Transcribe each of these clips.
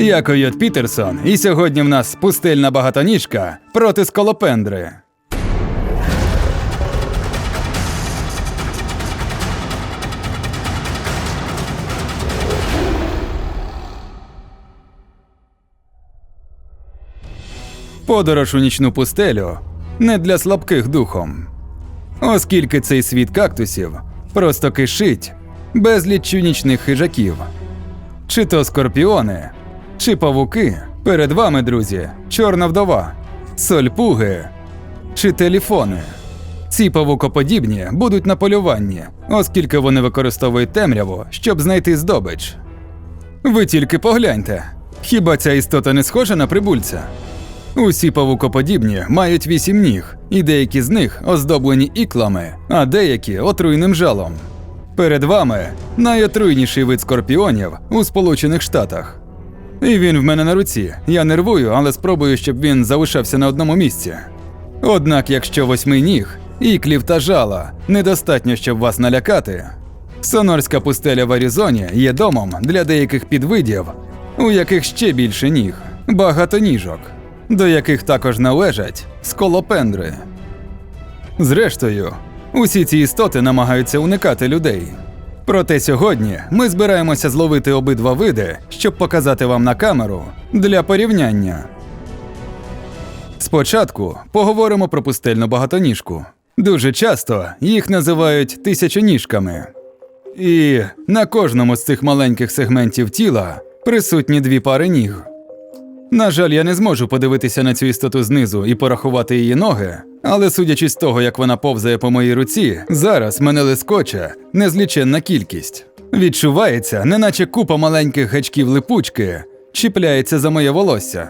Я Койот Пітерсон, і сьогодні в нас пустельна багатоніжка проти скалопендри. Подорож у нічну пустелю не для слабких духом. Оскільки цей світ кактусів просто кишить безліччю нічних хижаків. Чи то скорпіони, чи павуки. Перед вами, друзі, чорна вдова, сольпуги чи телефони. Ці павукоподібні будуть на полюванні, оскільки вони використовують темряву, щоб знайти здобич. Ви тільки погляньте. Хіба ця істота не схожа на прибульця? Усі павукоподібні мають вісім ніг, і деякі з них оздоблені іклами, а деякі отруйним жалом. Перед вами найотруйніший вид скорпіонів у Сполучених Штатах. І він в мене на руці. Я нервую, але спробую, щоб він залишався на одному місці. Однак, якщо восьми ніг, іклів та жала недостатньо, щоб вас налякати. Сонорська пустеля в Аризоні є домом для деяких підвидів, у яких ще більше ніг, багато ніжок, до яких також належать сколопендри. Зрештою, усі ці істоти намагаються уникати людей. Проте сьогодні ми збираємося зловити обидва види, щоб показати вам на камеру для порівняння. Спочатку поговоримо про пустельну багатоніжку. Дуже часто їх називають тисячоніжками. І на кожному з цих маленьких сегментів тіла присутні дві пари ніг. На жаль, я не зможу подивитися на цю істоту знизу і порахувати її ноги, але судячи з того, як вона повзає по моїй руці, зараз мене лискоче незліченна кількість. Відчувається, неначе купа маленьких гачків липучки чіпляється за моє волосся.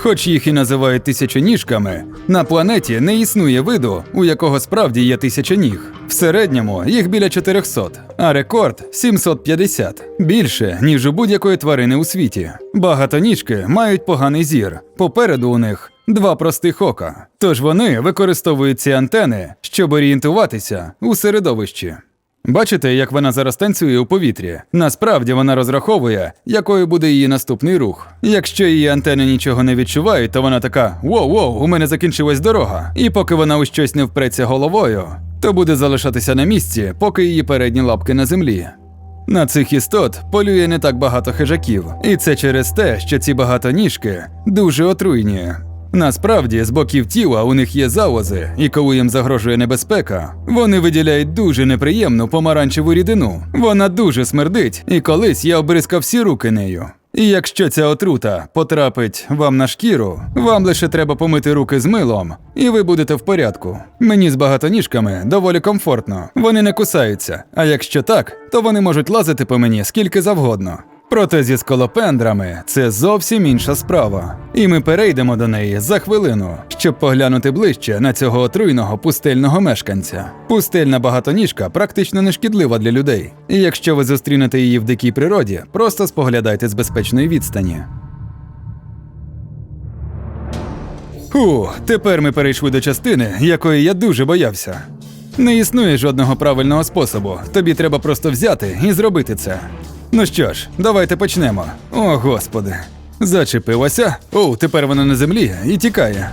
Хоч їх і називають тисячоніжками, на планеті не існує виду, у якого справді є тисяча ніг. В середньому їх біля 400, а рекорд 750. Більше, ніж у будь-якої тварини у світі. Багатоніжки мають поганий зір. Попереду у них два простих ока. Тож вони використовують ці антени, щоб орієнтуватися у середовищі. Бачите, як вона зараз танцює у повітрі. Насправді вона розраховує, якою буде її наступний рух. Якщо її антени нічого не відчувають, то вона така: воу-воу, у мене закінчилась дорога. І поки вона у щось не впреться головою, то буде залишатися на місці, поки її передні лапки на землі. На цих істот полює не так багато хижаків, і це через те, що ці багатоніжки дуже отруйні. Насправді, з боків тіла у них є залози, і коли їм загрожує небезпека, вони виділяють дуже неприємну помаранчеву рідину. Вона дуже смердить, і колись я обрискав всі руки нею. І якщо ця отрута потрапить вам на шкіру, вам лише треба помити руки з милом, і ви будете в порядку. Мені з багатоніжками доволі комфортно, вони не кусаються. А якщо так, то вони можуть лазити по мені скільки завгодно. Проте зі скалопендрами це зовсім інша справа. І ми перейдемо до неї за хвилину, щоб поглянути ближче на цього отруйного пустельного мешканця. Пустельна багатоніжка практично не шкідлива для людей. І якщо ви зустрінете її в дикій природі, просто споглядайте з безпечної відстані. Фу, тепер ми перейшли до частини, якої я дуже боявся. Не існує жодного правильного способу. Тобі треба просто взяти і зробити це. Ну що ж, давайте почнемо. О, господи. Зачепилася. О, тепер вона на землі і тікає.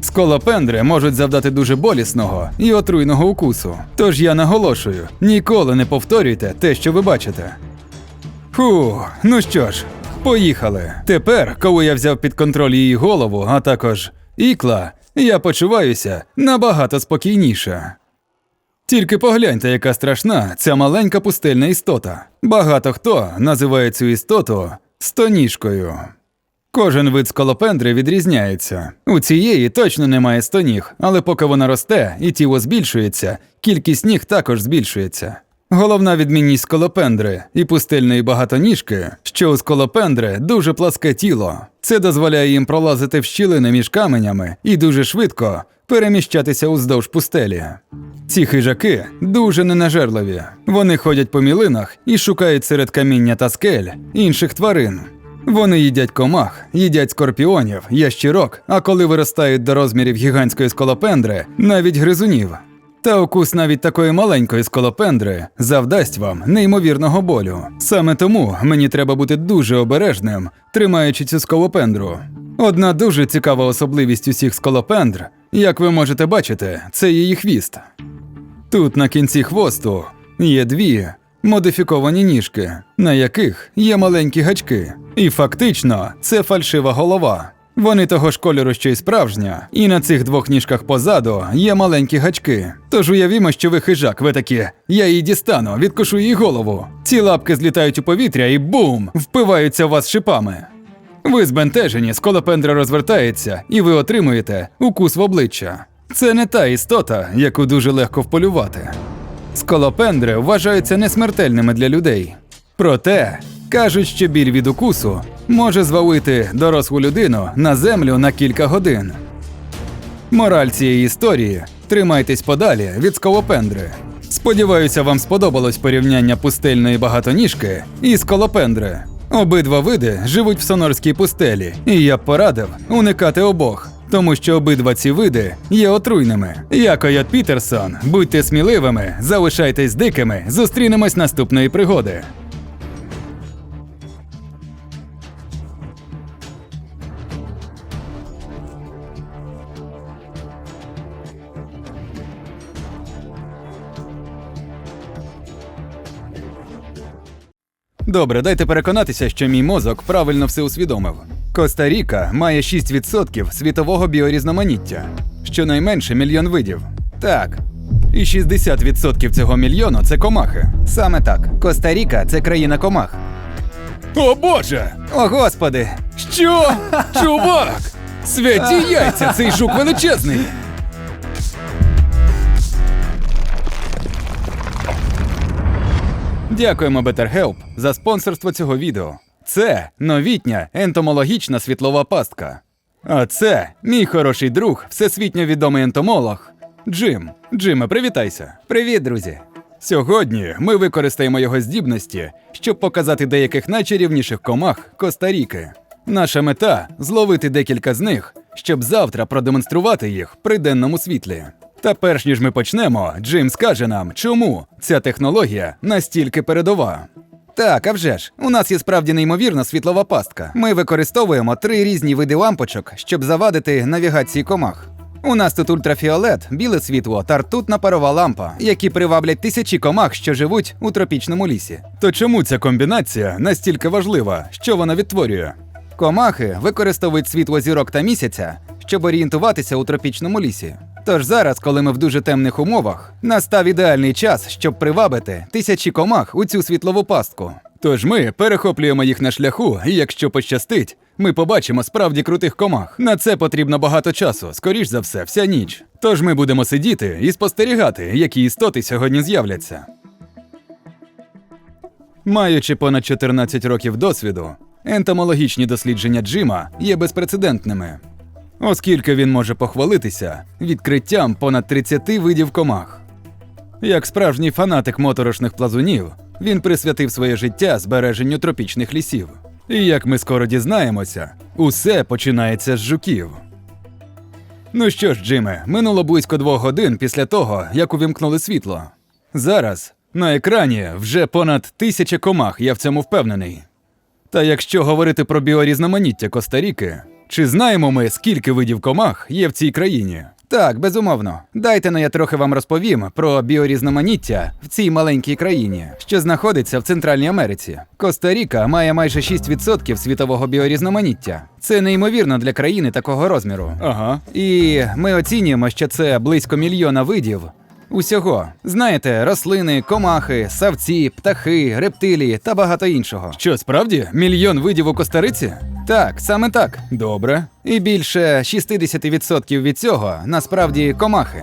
Сколопендри можуть завдати дуже болісного і отруйного укусу. Тож я наголошую: ніколи не повторюйте те, що ви бачите. Фу, ну що ж, поїхали. Тепер, коли я взяв під контроль її голову, а також ікла, я почуваюся набагато спокійніше. Тільки погляньте, яка страшна ця маленька пустельна істота. Багато хто називає цю істоту стоніжкою. Кожен вид скалопендри відрізняється. У цієї точно немає стоніг, але поки вона росте і тіло збільшується, кількість ніг також збільшується. Головна відмінність скалопендри і пустельної багатоніжки, що у скалопендри дуже пласке тіло. Це дозволяє їм пролазити в щілини між каменями і дуже швидко переміщатися уздовж пустелі. Ці хижаки дуже ненажерливі. Вони ходять по мілинах і шукають серед каміння та скель інших тварин. Вони їдять комах, їдять скорпіонів, ящірок, а коли виростають до розмірів гігантської скалопендри, навіть гризунів. Та укус навіть такої маленької скалопендри завдасть вам неймовірного болю. Саме тому мені треба бути дуже обережним, тримаючи цю скалопендру. Одна дуже цікава особливість усіх скалопендр, як ви можете бачити, це її хвіст. Тут на кінці хвосту є дві модифіковані ніжки, на яких є маленькі гачки. І фактично це фальшива голова. Вони того ж кольору, що й справжня, і на цих двох ніжках позаду є маленькі гачки. Тож уявімо, що ви хижак, ви такі, я її дістану, відкушу її голову. Ці лапки злітають у повітря і бум! впиваються в вас шипами. Ви збентежені, сколопендра розвертається, і ви отримуєте укус в обличчя. Це не та істота, яку дуже легко вполювати. Сколопендри вважаються несмертельними для людей. Проте кажуть, що біль від укусу може звалити дорослу людину на землю на кілька годин. Мораль цієї історії тримайтесь подалі від сколопендри. Сподіваюся, вам сподобалось порівняння пустельної багатоніжки і сколопендри. Обидва види живуть в сонорській пустелі, і я б порадив уникати обох, тому що обидва ці види є отруйними. Я Койот Пітерсон, будьте сміливими, залишайтесь дикими, зустрінемось наступної пригоди. Добре, дайте переконатися, що мій мозок правильно все усвідомив. Коста-Ріка має 6% світового біорізноманіття, щонайменше мільйон видів. Так. І 60% цього мільйону це комахи. Саме так. Коста-Ріка це країна комах. О боже! О господи! Що? Чувак! Святі яйця! Цей жук величезний! Дякуємо BetterHelp за спонсорство цього відео. Це новітня ентомологічна світлова пастка. А це мій хороший друг, всесвітньо відомий ентомолог Джим. Джиме, привітайся. Привіт, друзі. Сьогодні ми використаємо його здібності, щоб показати деяких найчарівніших комах Коста-Ріки. Наша мета зловити декілька з них, щоб завтра продемонструвати їх при денному світлі. Та перш ніж ми почнемо, Джим скаже нам, чому ця технологія настільки передова. Так, а вже ж, у нас є справді неймовірна світлова пастка. Ми використовуємо три різні види лампочок, щоб завадити навігації комах. У нас тут ультрафіолет, біле світло та ртутна парова лампа, які приваблять тисячі комах, що живуть у тропічному лісі. То чому ця комбінація настільки важлива? Що вона відтворює? Комахи використовують світло зірок та місяця, щоб орієнтуватися у тропічному лісі. Тож зараз, коли ми в дуже темних умовах, настав ідеальний час, щоб привабити тисячі комах у цю світлову пастку. Тож ми перехоплюємо їх на шляху, і якщо пощастить, ми побачимо справді крутих комах. На це потрібно багато часу, скоріш за все, вся ніч. Тож ми будемо сидіти і спостерігати, які істоти сьогодні з'являться. Маючи понад 14 років досвіду, ентомологічні дослідження Джима є безпрецедентними, оскільки він може похвалитися відкриттям понад 30 видів комах. Як справжній фанатик моторошних плазунів, він присвятив своє життя збереженню тропічних лісів. І як ми скоро дізнаємося, усе починається з жуків. Ну що ж, Джиме, минуло близько двох годин після того, як увімкнули світло. Зараз на екрані вже понад тисяча комах, я в цьому впевнений. Та якщо говорити про біорізноманіття Коста-Ріки, чи знаємо ми, скільки видів комах є в цій країні? Так, безумовно. Дайте но я трохи вам розповім про біорізноманіття в цій маленькій країні, що знаходиться в Центральній Америці. Коста-Ріка має майже 6% світового біорізноманіття. Це неймовірно для країни такого розміру. Ага. І ми оцінюємо, що це близько мільйона видів Усього знаєте, рослини, комахи, савці, птахи, рептилії та багато іншого. Що справді мільйон видів у Костариці? Так, саме так. Добре. І більше 60% від цього насправді комахи.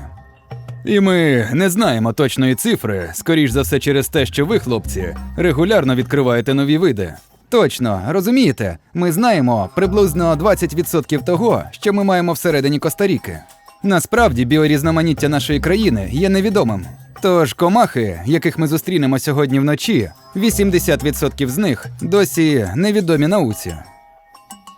І ми не знаємо точної цифри, скоріш за все через те, що ви, хлопці, регулярно відкриваєте нові види. Точно, розумієте, ми знаємо приблизно 20% того, що ми маємо всередині Коста-Ріки. Насправді біорізноманіття нашої країни є невідомим. Тож комахи, яких ми зустрінемо сьогодні вночі, 80% з них досі невідомі науці.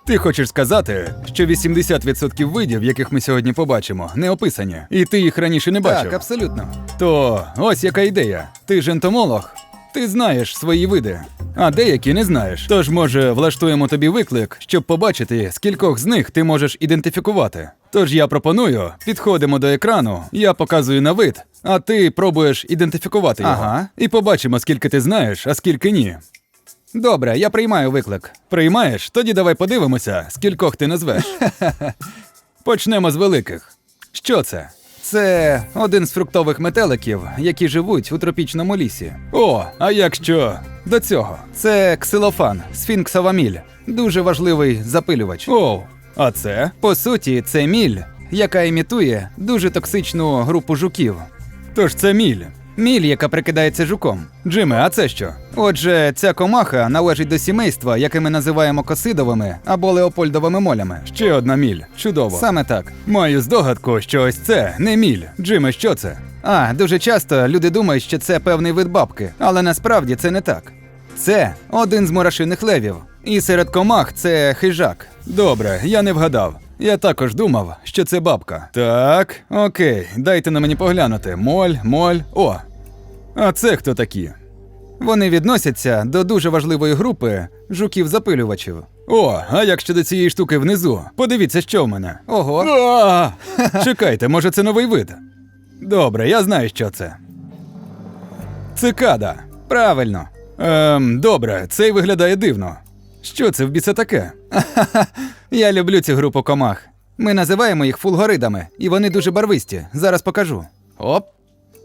Ти хочеш сказати, що 80% видів, яких ми сьогодні побачимо, не описані, і ти їх раніше не бачив? Так, абсолютно. То ось яка ідея. Ти ж ентомолог. Ти знаєш свої види, а деякі не знаєш. Тож, може, влаштуємо тобі виклик, щоб побачити, скількох з них ти можеш ідентифікувати. Тож я пропоную, підходимо до екрану, я показую на вид, а ти пробуєш ідентифікувати його. Ага. І побачимо, скільки ти знаєш, а скільки ні. Добре, я приймаю виклик. Приймаєш? Тоді давай подивимося, скількох ти назвеш. Почнемо з великих. Що це? Це один з фруктових метеликів, які живуть у тропічному лісі. О, а якщо до цього? Це ксилофан, сфінксова міль. Дуже важливий запилювач. О, а це? По суті, це міль, яка імітує дуже токсичну групу жуків. Тож це міль. Міль, яка прикидається жуком. Джиме, а це що? Отже, ця комаха належить до сімейства, яке ми називаємо косидовими або леопольдовими молями. Ще одна міль. Чудово. Саме так. Маю здогадку, що ось це не міль. Джиме, що це? А, дуже часто люди думають, що це певний вид бабки, але насправді це не так. Це один з мурашиних левів. І серед комах це хижак. Добре, я не вгадав. Я також думав, що це бабка. Так, окей, дайте на мені поглянути. Моль, моль. О. А це хто такі? Вони відносяться до дуже важливої групи жуків-запилювачів. О, а як щодо цієї штуки внизу? Подивіться, що в мене. Ого. А! Чекайте, може це новий вид? Добре, я знаю, що це. Цикада. Правильно. Ем, добре, цей виглядає дивно. Що це в біса таке? Я люблю цю групу комах. Ми називаємо їх фулгоридами, і вони дуже барвисті. Зараз покажу. Оп.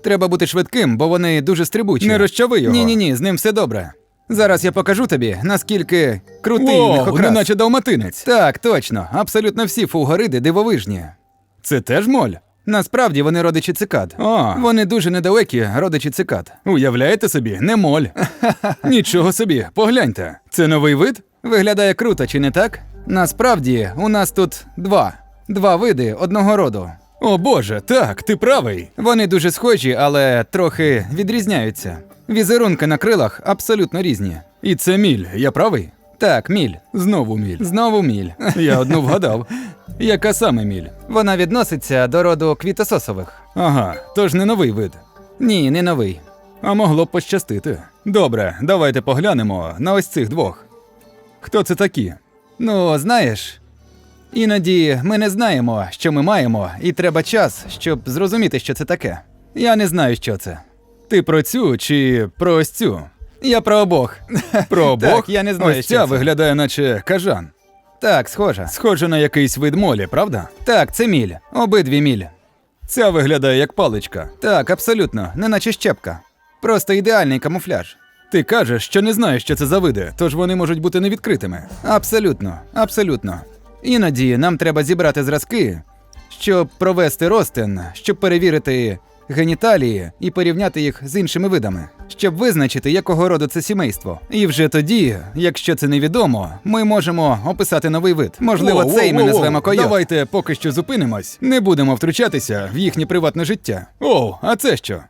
Треба бути швидким, бо вони дуже стрибучі. Не розчави його. Ні, ні, ні, з ним все добре. Зараз я покажу тобі, наскільки крутий Воу, мехокрас. неначе далматинець. Так, точно. Абсолютно всі фулгориди дивовижні. Це теж моль? Насправді вони родичі цикад. А. Вони дуже недалекі родичі цикад. Уявляєте собі, не моль. Нічого собі, погляньте. Це новий вид? Виглядає круто, чи не так? Насправді, у нас тут два. Два види одного роду. О боже, так, ти правий. Вони дуже схожі, але трохи відрізняються. Візерунки на крилах абсолютно різні. І це міль, я правий? Так, міль. Знову міль. Знову міль. Я одну вгадав. Яка саме міль? Вона відноситься до роду квітососових. Ага, тож не новий вид. Ні, не новий. А могло б пощастити. Добре, давайте поглянемо на ось цих двох. Хто це такі? Ну, знаєш, іноді ми не знаємо, що ми маємо, і треба час, щоб зрозуміти, що це таке. Я не знаю, що це. Ти про цю чи про ось цю? Я про обох. Про обох? Так, я не знаю, Ось що ця це. виглядає, наче кажан. Так, схожа. Схоже на якийсь вид молі, правда? Так, це міль. Обидві міль. Ця виглядає як паличка. Так, абсолютно, неначе щепка. Просто ідеальний камуфляж. Ти кажеш, що не знаєш, що це за види, тож вони можуть бути невідкритими. Абсолютно, абсолютно. Іноді нам треба зібрати зразки, щоб провести розтин, щоб перевірити геніталії і порівняти їх з іншими видами, щоб визначити, якого роду це сімейство. І вже тоді, якщо це невідомо, ми можемо описати новий вид. Можливо, Воу, цей воу, ми воу, назвемо воу. койот. Давайте поки що зупинимось. Не будемо втручатися в їхнє приватне життя. Оу, а це що?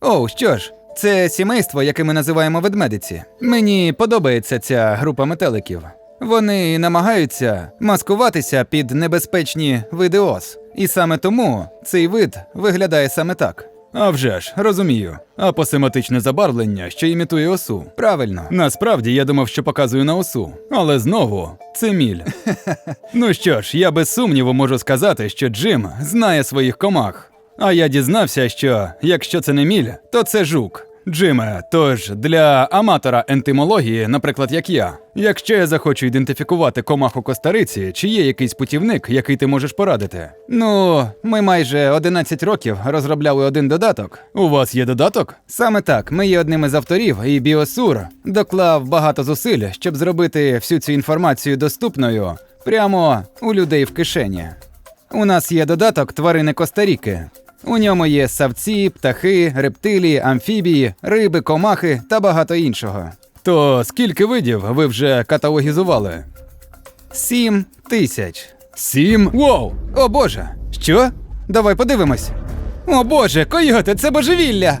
Оу, що ж, це сімейство, яке ми називаємо ведмедиці. Мені подобається ця група метеликів. Вони намагаються маскуватися під небезпечні види ос. І саме тому цей вид виглядає саме так. А вже ж, розумію. Апосематичне забарвлення, що імітує осу. Правильно. Насправді я думав, що показую на осу, але знову це міль. ну що ж, я без сумніву можу сказати, що Джим знає своїх комах. А я дізнався, що якщо це не міль, то це жук. Джиме, тож для аматора ентимології, наприклад, як я, якщо я захочу ідентифікувати комаху костариці, чи є якийсь путівник, який ти можеш порадити? Ну, ми майже 11 років розробляли один додаток. У вас є додаток? Саме так, ми є одним із авторів, і Біосур доклав багато зусиль, щоб зробити всю цю інформацію доступною прямо у людей в кишені. У нас є додаток тварини Коста-Ріки. У ньому є савці, птахи, рептилії, амфібії, риби, комахи та багато іншого. То скільки видів ви вже каталогізували? Сім тисяч. Сім? Воу! О боже! Що? Давай подивимось. О боже, койоте, це божевілля!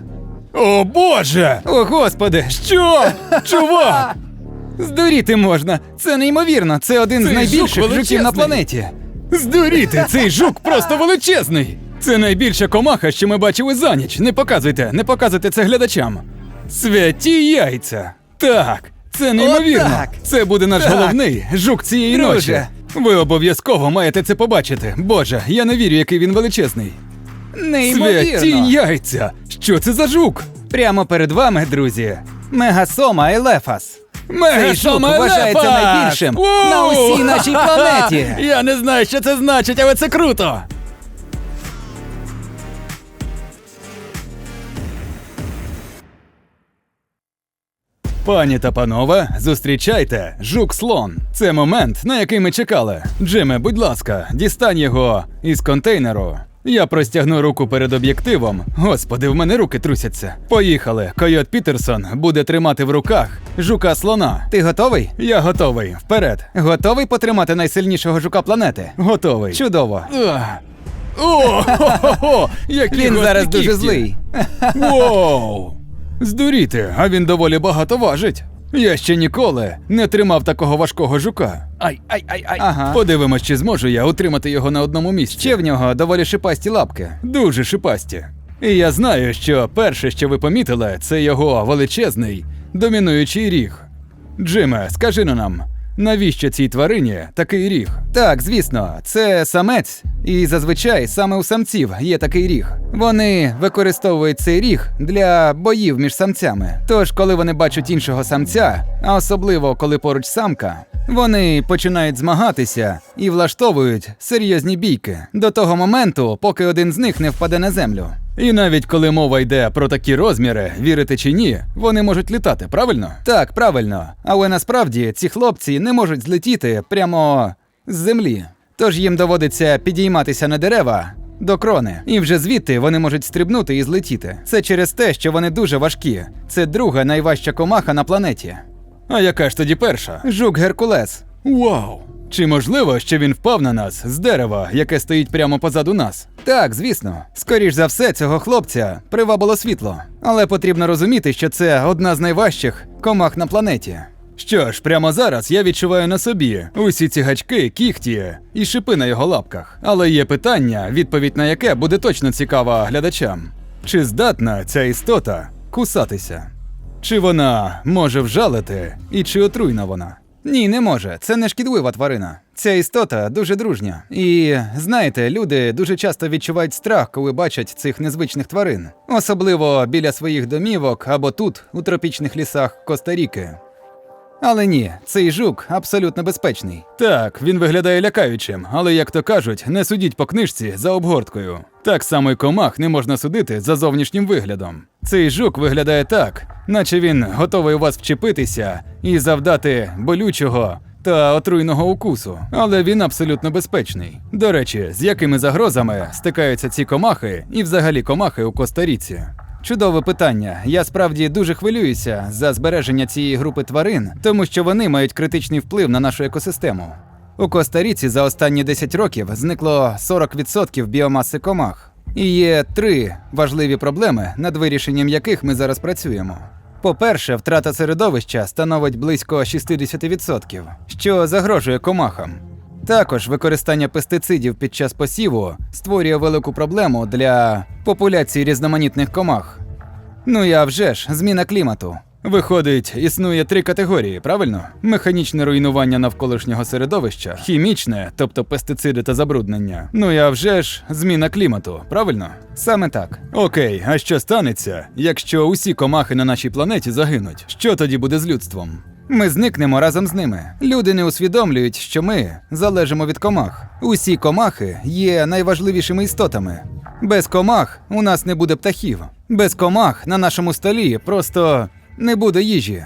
О боже! О господи! Що? Чувак! Здуріти можна. Це неймовірно. Це один Цей з найбільших жук жуків на планеті. Здуріти, цей жук просто величезний! Це найбільша комаха, що ми бачили за ніч. Не показуйте, не показуйте це глядачам. Святі яйця! Так, це неймовірно. Отак. Це буде наш Так. головний жук цієї Друже. ночі. Ви обов'язково маєте це побачити. Боже, я не вірю, який він величезний. Святі Неймовірно. яйця! Що це за жук? Прямо перед вами, друзі. Мегасома Елефас. Цей жук Мегасома вважається Елефас! найбільшим Воу! на усій нашій планеті. Я не знаю, що це значить, але це круто. Пані та панове, зустрічайте жук слон. Це момент, на який ми чекали. Джиме, будь ласка, дістань його із контейнеру. Я простягну руку перед об'єктивом. Господи, в мене руки трусяться. Поїхали. Койот Пітерсон буде тримати в руках жука слона. Ти готовий? Я готовий. Вперед. Готовий потримати найсильнішого жука планети? Готовий. Чудово. О, хо-хо-хо, Він зараз дуже злий. Воу! Здуріти, а він доволі багато важить. Я ще ніколи не тримав такого важкого жука. Ай, ай, ай, ай. Ага. Подивимось, чи зможу я утримати його на одному місці. Ще в нього доволі шипасті лапки. Дуже шипасті. І я знаю, що перше, що ви помітили, це його величезний, домінуючий ріг. Джиме, скажи на нам, навіщо цій тварині такий ріг? Так, звісно, це самець, і зазвичай саме у самців є такий ріг. Вони використовують цей ріг для боїв між самцями. Тож, коли вони бачать іншого самця, а особливо коли поруч самка, вони починають змагатися і влаштовують серйозні бійки до того моменту, поки один з них не впаде на землю. І навіть коли мова йде про такі розміри, вірите чи ні, вони можуть літати, правильно? Так, правильно. Але насправді ці хлопці не можуть злетіти прямо з землі. Тож їм доводиться підійматися на дерева до крони, і вже звідти вони можуть стрибнути і злетіти. Це через те, що вони дуже важкі. Це друга найважча комаха на планеті. А яка ж тоді перша? Жук Геркулес. Вау! Чи можливо, що він впав на нас з дерева, яке стоїть прямо позаду нас? Так, звісно. Скоріш за все, цього хлопця привабило світло. Але потрібно розуміти, що це одна з найважчих комах на планеті. Що ж, прямо зараз я відчуваю на собі усі ці гачки, кіхті і шипи на його лапках. Але є питання, відповідь на яке буде точно цікава глядачам. Чи здатна ця істота кусатися? Чи вона може вжалити, і чи отруйна вона? Ні, не може. Це не шкідлива тварина. Ця істота дуже дружня. І знаєте, люди дуже часто відчувають страх, коли бачать цих незвичних тварин, особливо біля своїх домівок або тут, у тропічних лісах Коста-Ріки. Але ні, цей жук абсолютно безпечний. Так, він виглядає лякаючим, але як то кажуть, не судіть по книжці за обгорткою. Так само й комах не можна судити за зовнішнім виглядом. Цей жук виглядає так, наче він готовий у вас вчепитися і завдати болючого та отруйного укусу, але він абсолютно безпечний. До речі, з якими загрозами стикаються ці комахи і взагалі комахи у Коста-Ріці? Чудове питання. Я справді дуже хвилююся за збереження цієї групи тварин, тому що вони мають критичний вплив на нашу екосистему. У Коста-Ріці за останні 10 років зникло 40% біомаси комах. І є три важливі проблеми, над вирішенням яких ми зараз працюємо. По-перше, втрата середовища становить близько 60%, що загрожує комахам. Також використання пестицидів під час посіву створює велику проблему для популяції різноманітних комах. Ну і а вже ж, зміна клімату. Виходить, існує три категорії, правильно? Механічне руйнування навколишнього середовища, хімічне, тобто пестициди та забруднення. Ну і а вже ж зміна клімату, правильно? Саме так. Окей, а що станеться, якщо усі комахи на нашій планеті загинуть? Що тоді буде з людством? Ми зникнемо разом з ними. Люди не усвідомлюють, що ми залежимо від комах. Усі комахи є найважливішими істотами. Без комах у нас не буде птахів. Без комах на нашому столі просто не буде їжі.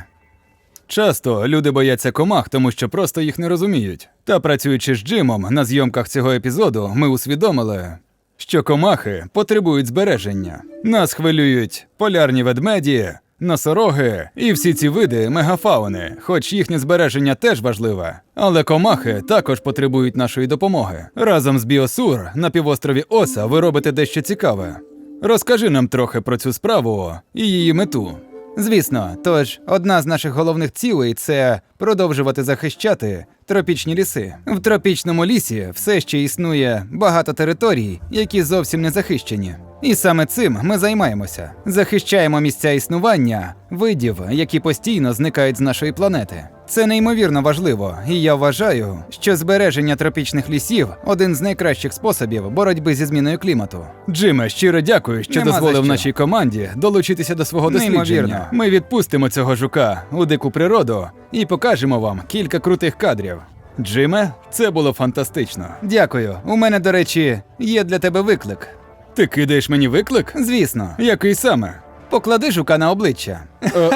Часто люди бояться комах, тому що просто їх не розуміють. Та працюючи з Джимом на зйомках цього епізоду, ми усвідомили, що комахи потребують збереження. Нас хвилюють полярні ведмеді, носороги і всі ці види мегафауни, хоч їхнє збереження теж важливе. Але комахи також потребують нашої допомоги. Разом з Біосур на півострові Оса ви робите дещо цікаве. Розкажи нам трохи про цю справу і її мету. Звісно, тож одна з наших головних цілей це продовжувати захищати тропічні ліси. В тропічному лісі все ще існує багато територій, які зовсім не захищені. І саме цим ми займаємося. Захищаємо місця існування видів, які постійно зникають з нашої планети. Це неймовірно важливо, і я вважаю, що збереження тропічних лісів один з найкращих способів боротьби зі зміною клімату. Джиме, щиро дякую, що Нема дозволив що. нашій команді долучитися до свого дослідження. Неймовірно. Ми відпустимо цього жука у дику природу і покажемо вам кілька крутих кадрів. Джиме, це було фантастично. Дякую. У мене, до речі, є для тебе виклик. Ти кидаєш мені виклик? Звісно, Який саме? Поклади жука на обличчя. Е,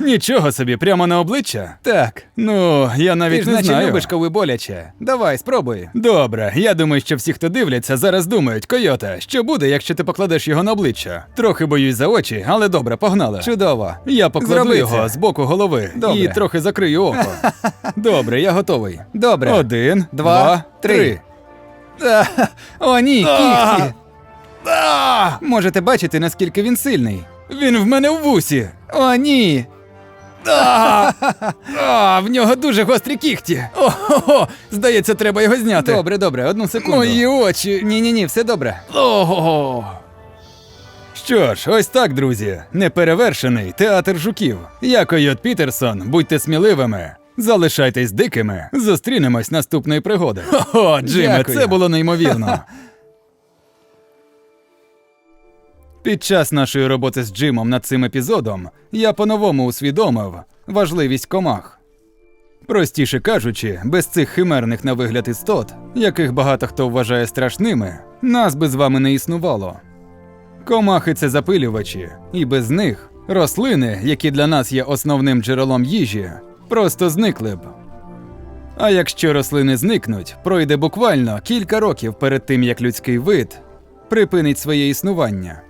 Нічого собі, прямо на обличчя? Так. Ну, я Ти навіть ж не наче знаю. любиш, коли боляче. Давай, спробуй. Добре, я думаю, що всі, хто дивляться, зараз думають, Койота, що буде, якщо ти покладеш його на обличчя? Трохи боюсь за очі, але добре, погнали. Чудово. Я покладу Зроби його це. з боку голови Добре. і трохи закрию око. Добре, я готовий. Добре. Один, Два, три. О, ні, А! А! Можете бачити, наскільки він сильний. Він в мене в вусі. О, ні. А! А, в нього дуже гострі кіхті. Ого, здається, треба його зняти. Добре, добре, одну секунду. Мої очі. Ні, ні, ні, все добре. Ого. Що ж, ось так, друзі. Неперевершений театр жуків. Я Койот Пітерсон, будьте сміливими. Залишайтесь дикими. Зустрінемось наступної пригоди. О, Джиме, Дякую. це було неймовірно. Під час нашої роботи з Джимом над цим епізодом я по-новому усвідомив важливість комах. Простіше кажучи, без цих химерних на вигляд істот, яких багато хто вважає страшними, нас би з вами не існувало. Комахи це запилювачі, і без них рослини, які для нас є основним джерелом їжі, просто зникли б. А якщо рослини зникнуть, пройде буквально кілька років перед тим, як людський вид припинить своє існування.